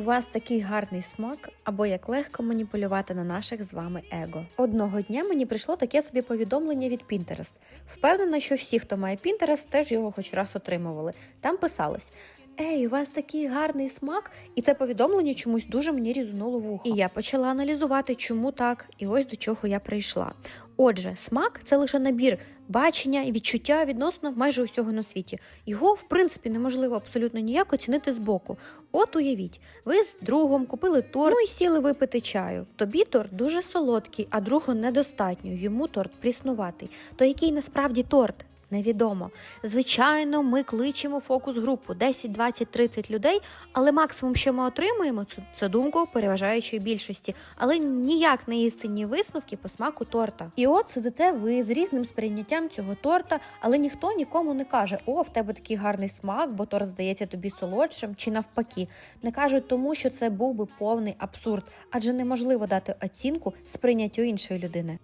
У вас такий гарний смак, або як легко маніпулювати на наших з вами его. Одного дня мені прийшло таке собі повідомлення від Pinterest. Впевнена, що всі, хто має Pinterest, теж його хоч раз отримували. Там писалось. Ей, у вас такий гарний смак, і це повідомлення чомусь дуже мені різануло вухо. І я почала аналізувати, чому так, і ось до чого я прийшла. Отже, смак це лише набір бачення і відчуття відносно майже усього на світі. Його, в принципі, неможливо абсолютно ніяк оцінити збоку. От уявіть, ви з другом купили торт, ну і сіли випити чаю. Тобі торт дуже солодкий, а другу недостатньо. Йому торт пріснуватий. То який насправді торт? Невідомо. Звичайно, ми кличемо фокус групу 10, 20, 30 людей, але максимум, що ми отримуємо, це думку переважаючої більшості, але ніяк не істинні висновки по смаку торта. І от сидите ви з різним сприйняттям цього торта, але ніхто нікому не каже: О, в тебе такий гарний смак, бо торт здається тобі солодшим, чи навпаки. Не кажуть тому, що це був би повний абсурд, адже неможливо дати оцінку сприйняттю іншої людини.